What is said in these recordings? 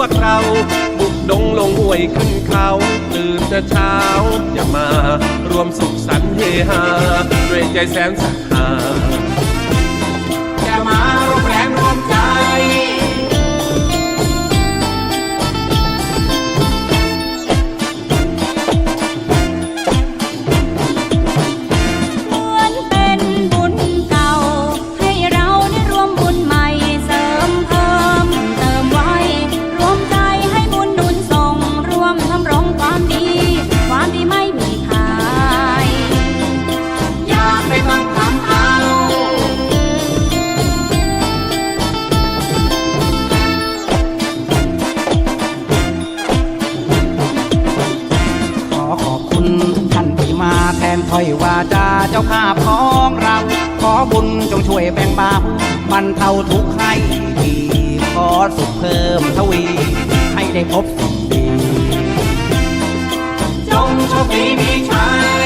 วกเรา บุกดงลงห้วยขึ้นเขาตื่นแต่เช้าอย่ามา รวมสุขสันต์เฮฮาด้วยใจแสนสัทธา ถ้อยวาจาเจ้าภาพของเรา ขอบุญจงช่วยแบ่งเบาบรรเทาทุกข์ให้ดีขอสุขเพิ่มทวี ให้ได้พบสิ่งดี จงโชคดีมีชัย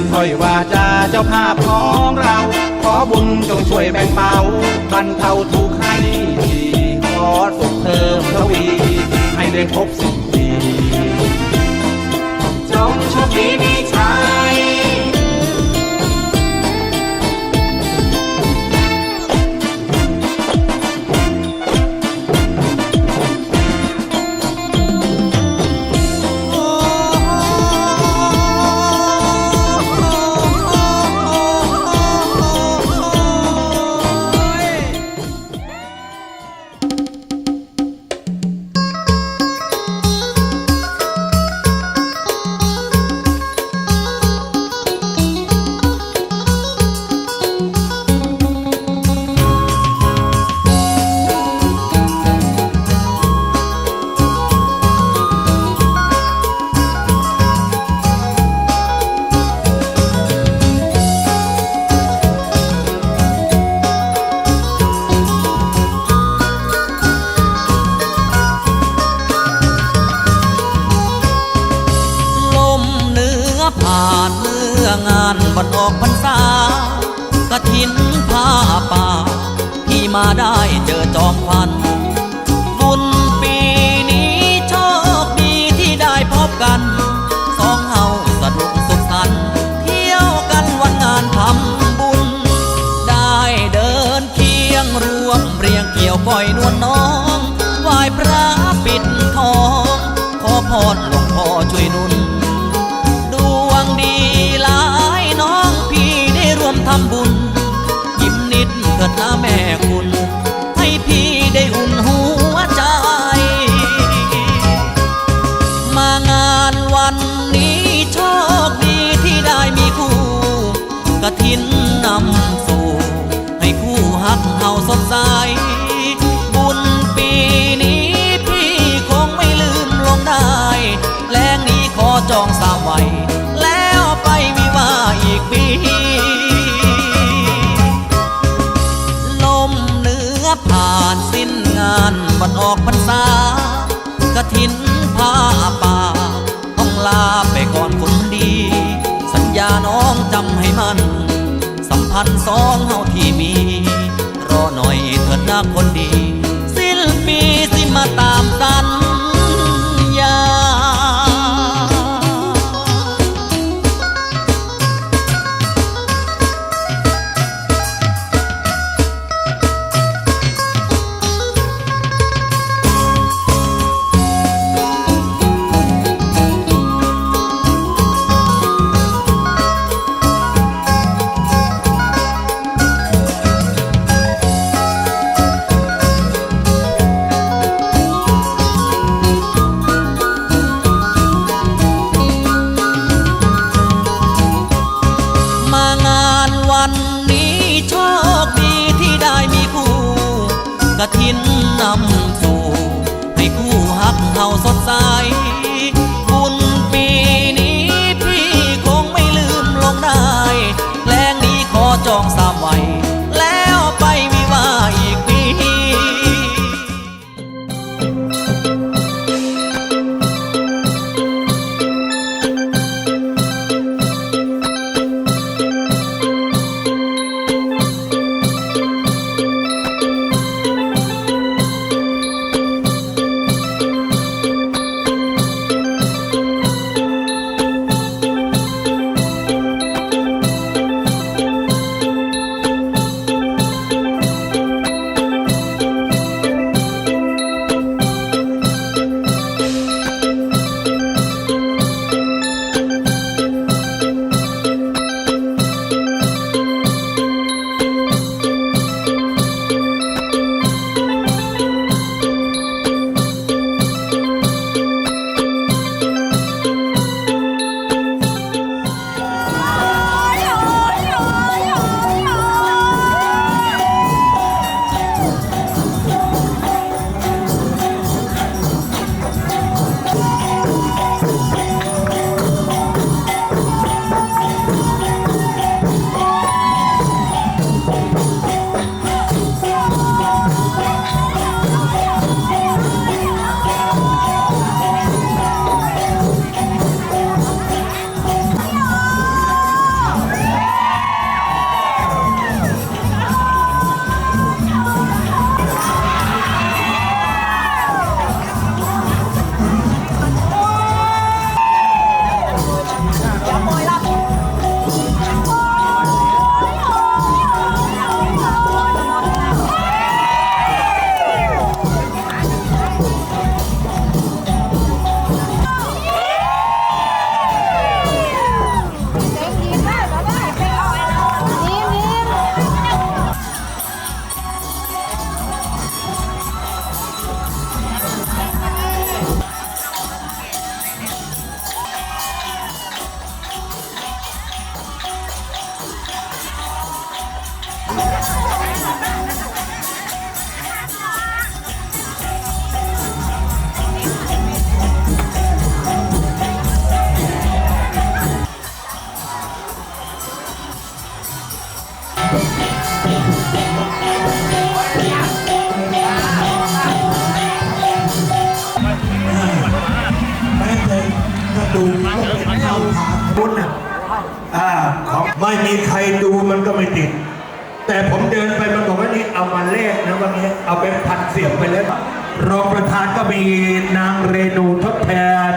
นถ้อยวาจาเจ้าภาพของเรา ขอบุญจงช่วยแบ่งเบาบรรเทาทุกข์ให้ดีขอสุขเพิ่มทวี ให้ได้พบสิ่งดีจงโชคดีมีชัย วันออกพรรษากระถินผ้าป่า พี่มาได้เจอจอมควันบุญปีนี้โชคดีที่ได้พบกันสองเฮาสนุกสุขสันต์เที่ยวกันวันงานทำบุญ ได้เดินเคียงรวมเรียงเกี่ยวก้อยนวลน้องไหว้พระปิดทอง ขอพรหลวงพ่อช่วยนุน ถิดนะแม่คุณ ให้พี่ได้อุ่นหัว ถินผ้าป่า ต้องลาไปก่อนคนดี สัญญาน้องจำให้มัน สัมพันธ์สองเฮาที่มี รอหน่อยเถิดนาคนดี สิ้นปีสิมาตามกัน อง บุญน่ะอ่าของไม่มีใครดูมันก็ไม่ติด แต่ผมเดินไปมันบอกว่านี่เอามาเลขนะวันนี้เอาไปพันเสียบไปแล้วรองประธานก็มีนางเรนูทดแทน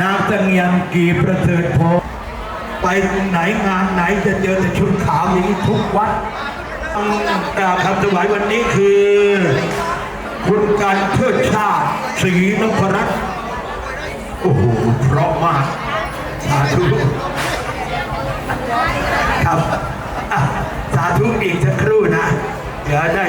นางเสงียมกีประเสริฐพง ไปไหนงานไหนจะเจอแต่ชุดขาวอย่างนี้ทุกวัดกราบคำถวายวันนี้คือ คุณการเทิดชาติศรีนพรัตน์โอ้โหเพราะมากสาธุครับสาธุอีกสักครู่นะ เดี๋ยวได้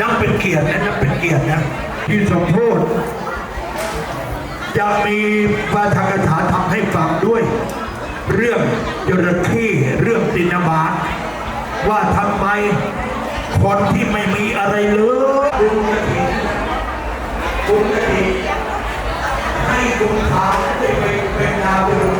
นับเป็นเกียรตินะนับเป็นเกียรตินะที่สมโพธจะมีปาฐกถาทำให้ฟังด้วย เรื่องจระเข้เรื่องตินาบาตว่าทำไมคนที่ไม่มีอะไรเลยบุญกฐินบุญกฐินให้บุญทานได้เป็นเป็นดาวจ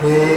Hey.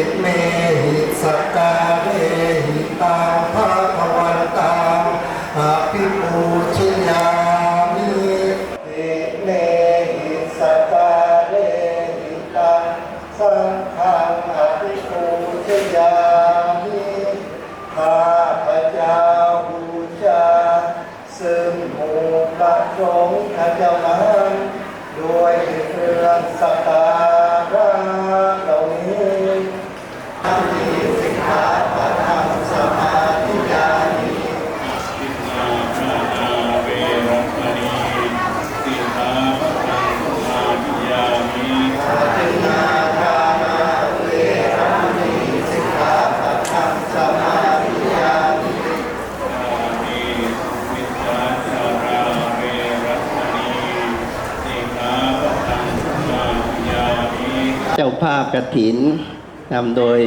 จ้าภาพกฐินนำโดย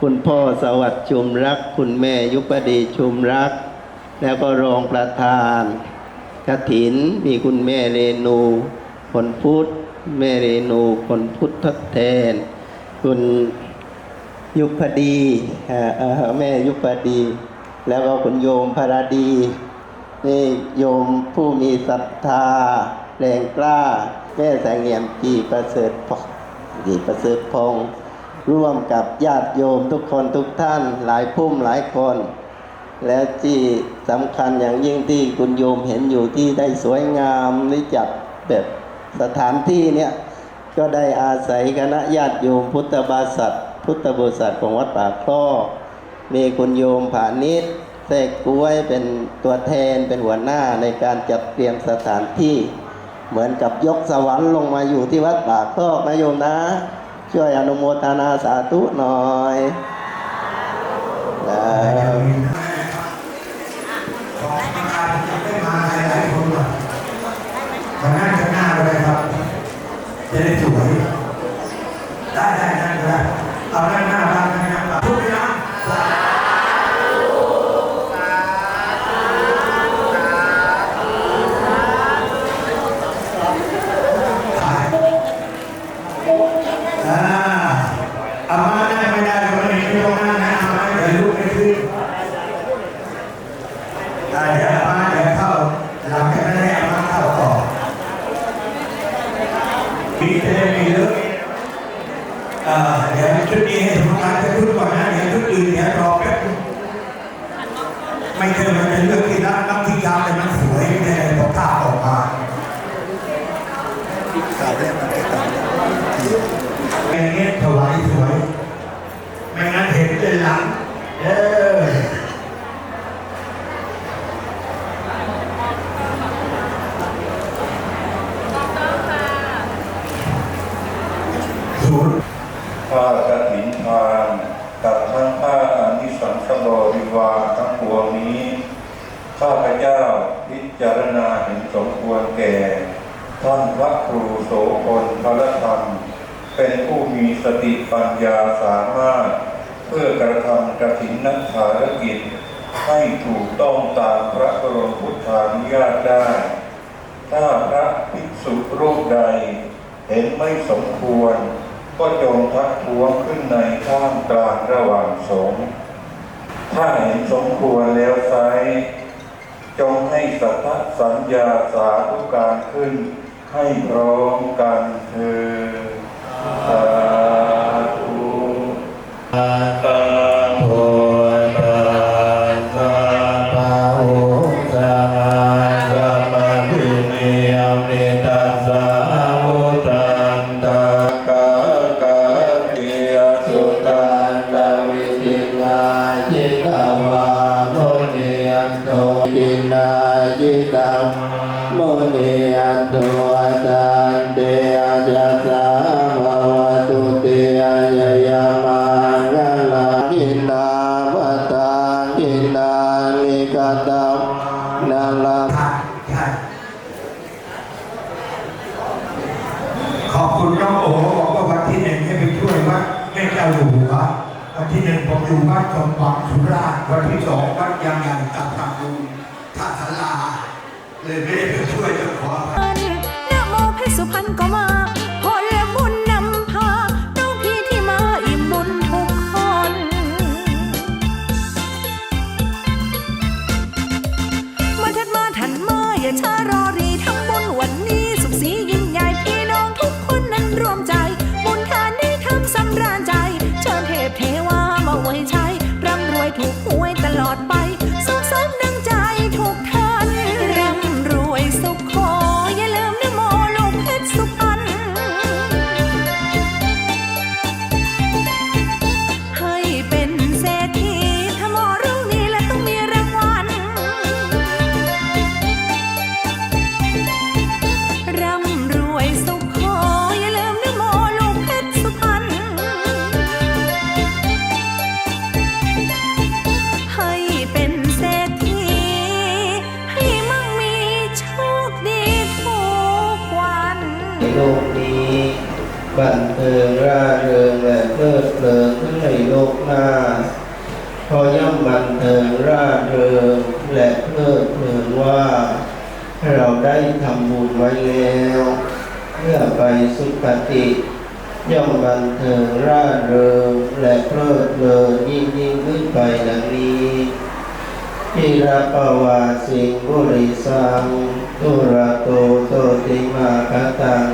คุณพ่อสวัสดิ์ชุมรัก คุณแม่ยุปดีชุมรัก แล้วก็รองประธานกฐินมีคุณแม่เรนูผลพุทธแม่เรนูผลพุทธทดแทน คุณยุพดีแม่ยุพดี แล้วก็คุณโยมพระดีนี่โยมผู้มีศรัทธาแรงกล้า แม่แสงเงียมจีประเสริฐพง จีประเสริฐพงศ์ร่วมกับญาติโยมทุกคนทุกท่านหลายพุ่มหลายคน แล้วที่สำคัญอย่างยิ่งที่คุณโยมเห็นอยู่ที่ได้สวยงามนี่จัดแบบสถานที่เนี่ยก็ได้อาศัยคณะญาติโยมพุทธบาษัทพุทธบริษัทของวัดป่าคลอมีคุณโยมผานิชแทรกกล้วยเป็นตัวแทนเป็นหัวหน้าในการจัดเตรียมสถานที่ เหมือนกับยกสวรรค์ลงมาอยู่ที่วัดปากคอกนะโยมนะ ช่วยอนุโมทนาสาธุหน่อยนะ ของประธานจะไม่มาหลายๆคนหรอกมานั่งข้างหน้าเลยครับ จะได้สวย ได้ได้ได้ได้เอาด้านหน้าบ้างด้านหน้าบ้างพูดไปนะสาอ่าเอามาได้ไม่ได้ก็ไม่ได้ไม่ต้องนั่งนะเอามาเดี๋ยวลุกไม่ขึ้น ได้เดี๋ยวมาเดี๋ยวเข้าหลังจากนั้นให้อามาเข้าต่อมีจะได้มีเรื่องเอ่อเดี๋ยวชุดนี้ให้ทำงานจะชุดก่อนนะเดี๋ยวชุดอื่นเดี๋ยวรอแป๊บนึงไม่ใช่มันเป็นเรื่องที่รับรับที่ยาวแต่มันสวยไม่ได้บอกภาพออกมาไม่งั้นถวายสวย ไม่งั้น เห็นเป็นหลัง เออศูนย์ผ้ากฐินทานกับทั้งผ้าอานิสังสบริวาทั้งปวงนี้ ข้าพเจ้าพิจารณาเห็นสมควรแก่ ท่านพระครูโสพลพระธรรม เป็นผู้มีสติปัญญาสามารถ พื่อกระทำกฐินนักภารกิจ ให้ถูกต้องตามพระบรมพุทธานุญาตได้ ถ้าพระภิกษุรูปใด เห็นไม่สมควร ก็จงทักท้วงขึ้นในท่ามกลางระหว่างสงฆ์ถ้าเห็นสมควรแล้วไซจงให้สัทธสัญญาสาธุการขึ้น ให้พร้อมกันเธอญ 座り合うわ。 เราได้ทำบุญไว้แล้วเพื่อไปสุคติย่อมบันเทิงร่าเริงและเพลิดเพลินยิ่งยิ่งขึ้นไปดังนี้ทิระปวาสิงบุริสังตุระโตโตติมาคตัง